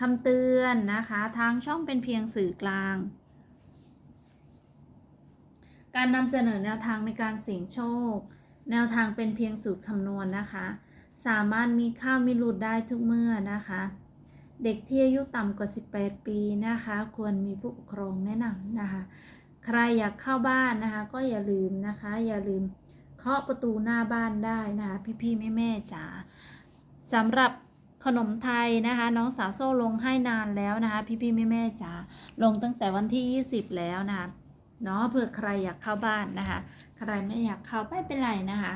คำเตือนนะคะทางช่องเป็นเพียงสื่อกลาง การนำเสนอแนวทางในการเสี่ยงโชค แนวทางเป็นเพียงสูตรคำนวณนะคะ สามารถมีข้าวมีหลุดได้ทุกเมื่อนะคะ เด็กที่อายุต่ำกว่า 18 ปีนะคะ ควรมีผู้ปกครองแนะนำนะคะ ใครอยากเข้าบ้านนะคะ ก็อย่าลืมนะคะ อย่าลืมเคาะประตูหน้าบ้านได้นะคะ พี่ๆแม่ๆจ๋าสำหรับ นมไทยนะคะ น้องสาวโซ่ลงให้นานแล้วนะคะ พี่ๆแม่ๆจ๋าลงตั้งแต่วันที่ 20 แล้วนะคะเนาะเผื่อใครอยากเข้าบ้านนะคะ ใครไม่อยากเข้าไม่เป็นไรนะคะ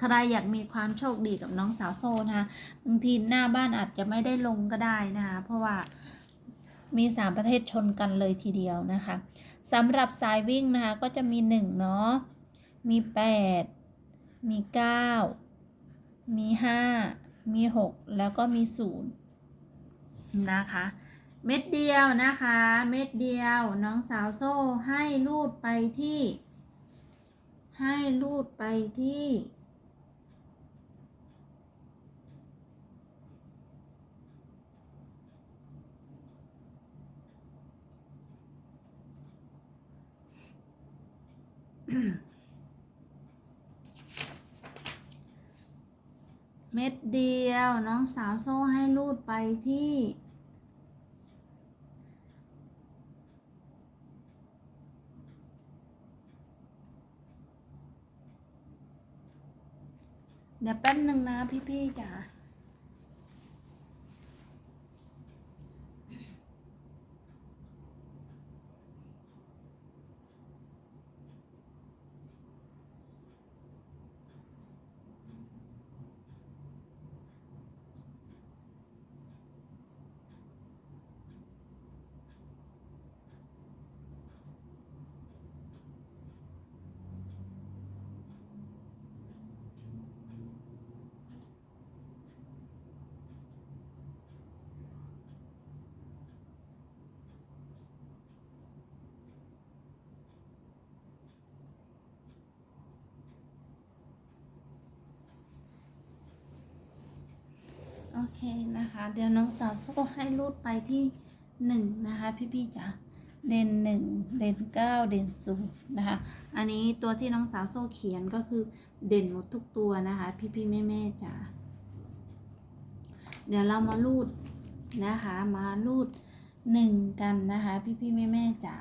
ใครอยากมีความโชคดีกับน้องสาวโซ่นะคะบางทีหน้าบ้านอาจจะไม่ได้ลงก็ได้นะคะ เพราะว่ามีสามประเทศชนกันเลยทีเดียวนะคะสำหรับสายวิ่งนะคะก็จะมีหนึ่งเนาะ มีแปดมีเก้ามีห้า มีหกแล้วก็มีศูนย์นะคะ เม็ดเดียวนะคะ เม็ดเดียวน้องสาวโซ่ให้ลูดไปที่ ให้ลูดไปที่เม็ ม็ดเดียว น้องสาวโซ่ให้ลูดไปที่ เดี๋ยวแป๊บหนึ่งนะพี่ๆจ๋า เคนะคะ เดี๋ยวน้องสาวโซ่ให้รูดไปที่หนึ่งนะคะ พี่ๆจ๋าเด่นหนึ่งเด่นเก้าเด่นศูนย์นะคะ อันนี้ตัวที่น้องสาวโซ่เขียนก็คือเด่นหมดทุกตัวนะคะ พี่ๆแม่ๆจ๋าเดี๋ยวเรามารูดนะคะ มารูดหนึ่งกันนะคะ พี่ๆแม่ๆจ๋า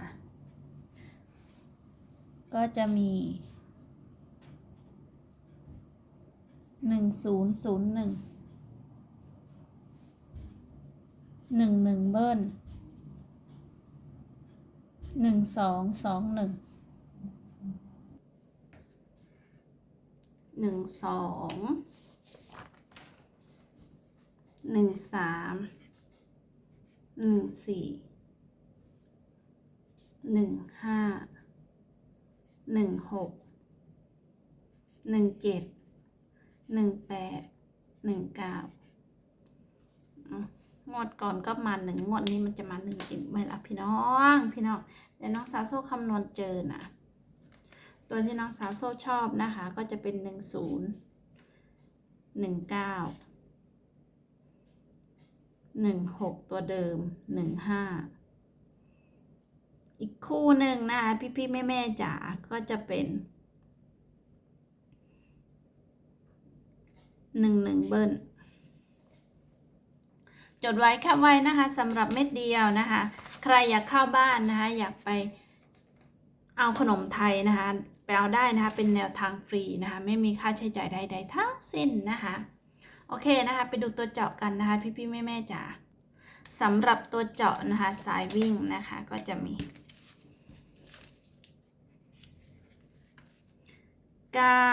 ก็จะมีหนึ่งศูนย์ศูนย์หนึ่ง หนึ่งหนึ่งเบิ้ลหนึ่งสองสองหนึ่งหนึ่งสองหนึ่งสามหนึ่งสี่หนึ่งห้าหนึ่งหกหนึ่งเจ็ดหนึ่งแปดหนึ่งเก้า งวดก่อนก็มาหนึ่งงวดนี้มันจะมาหนึ่งจริงไหมล่ะพี่น้องพี่น้องเดี๋ยวน้องสาวโซ่คำนวณเจอนะตัวที่น้องสาวโซ่ชอบนะคะ ก็จะเป็นหนึ่งศูนย์หนึ่งเก้าหนึ่งหกตัวเดิมหนึ่งห้าอีกคู่หนึ่งนะคะพี่พี่แม่แม่จ๋าก็จะเป็นหนึ่งหนึ่งเบิ้ล จดไว้แค่ไว้นะคะสำหรับเม็ดเดียวนะคะ ใครอยากเข้าบ้านนะคะ อยากไปเอาขนมไทยนะคะไปเอาได้นะคะ เป็นแนวทางฟรีนะคะ ไม่มีค่าใช้จ่ายใดๆทั้งสิ้นนะคะ โอเคนะคะ ไปดูตัวเจาะกันนะคะ พี่ๆแม่ๆจ๋าสำหรับตัวเจาะนะคะ สายวิ่งนะคะก็จะมีเก้า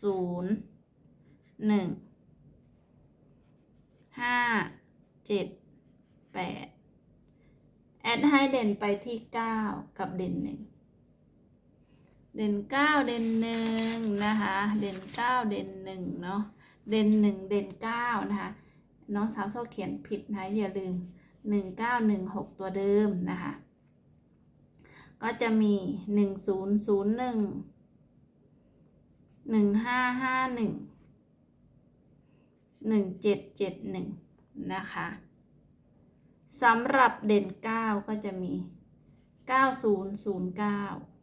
ศูนย์หนึ่งห้า เจ็ดแปดแอดให้เด่นไปที่เก้ากับเด่นหนึ่งเด่นเก้าเด่นหนึ่งนะคะ เด่นเก้าเด่นหนึ่งเนาะ เด่นหนึ่งเด่นเก้านะคะ น้องสาวโซ่เขียนผิดนะอย่าลืมหนึ่งเก้าหนึ่งหกตัวเดิมนะคะ ก็จะมีหนึ่งศูนย์ศูนย์หนึ่งหนึ่งห้าห้าหนึ่งหนึ่งเจ็ดเจ็ดหนึ่ง นะคะสำหรับเด่น 9 ก็จะมี 9009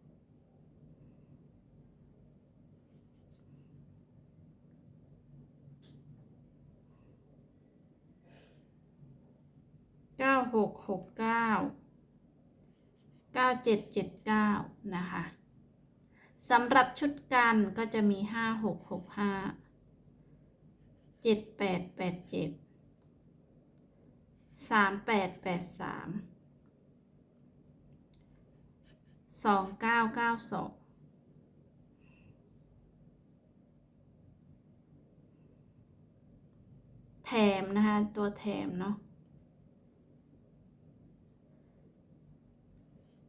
9669 9779 นะคะ สำหรับชุดกันก็จะมี 5665 7887 สามแปดแปดสามสองเก้าเก้าสองแถมนะคะ ตัวแถมเนาะ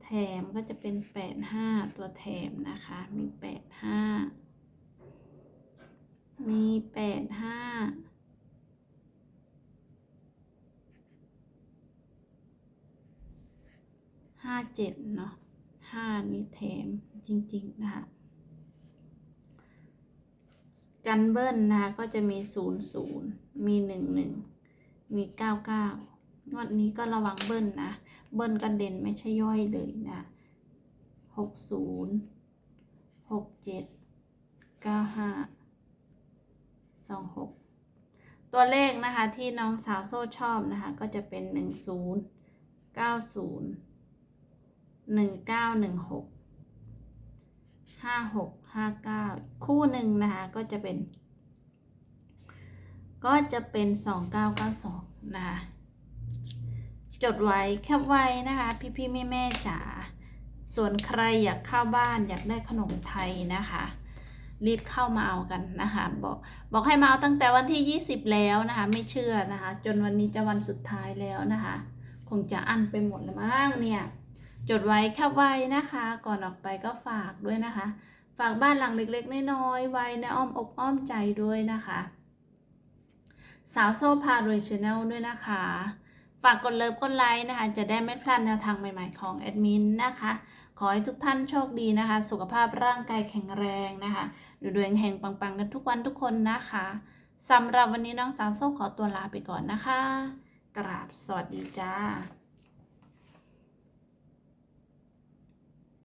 แถมก็จะเป็นแปดห้าตัวแถมนะคะ มีแปดห้ามีแปดห้า ห้าเจ็ดเนาะห้านี่แถมจริง ๆ นะคะกันเบิ้ลนะคะก็จะมีศูนย์ศูนย์มีหนึ่งหนึ่งมีเก้าเก้างวดนี้ก็ระวังเบิ้ลนะ เบิ้ลกันเด่นไม่ใช่ย่อยเลยนะหกศูนย์หกเจ็ดเก้าห้าสองหกตัวเลขนะคะที่น้องสาวโซ่ชอบนะคะ ก็จะเป็นหนึ่งศูนย์เก้าศูนย์ หนึ่งเก้าหนึ่งหกห้าหกห้าเก้าคู่หนึ่งนะคะ ก็จะเป็น ก็จะเป็นสองเก้าเก้าสองนะคะจดไว้แคปไว้นะคะ พี่พี่แม่แม่จ๋าส่วนใครอยากเข้าบ้านอยากได้ขนมไทยนะคะ รีบเข้ามาเอากันนะคะบอกบอกให้มาเอาตั้งแต่วันที่ 20 แล้วนะคะ ไม่เชื่อนะคะ จนวันนี้จะวันสุดท้ายแล้วนะคะ คงจะอั้นไปหมดแล้วมั้งเนี่ย จดไว้แคปไว้นะคะ ก่อนออกไปก็ฝากด้วยนะคะ ฝากบ้านหลังเล็กๆน้อยๆไว้ในอ้อมอกอ้อมใจด้วยนะคะ สาวโซ่พารวยชาแนลด้วยนะคะ ฝากกดเลิฟกดไลค์นะคะ จะได้ไม่พลาดแนวทางใหม่ๆของแอดมินนะคะ ขอให้ทุกท่านโชคดีนะคะ สุขภาพร่างกายแข็งแรงนะคะดูดวงแห่งปังๆกันทุกวันทุกคนนะคะสำหรับวันนี้น้องสาวโซ่ขอตัวลาไปก่อนนะคะ กราบสวัสดีจ้า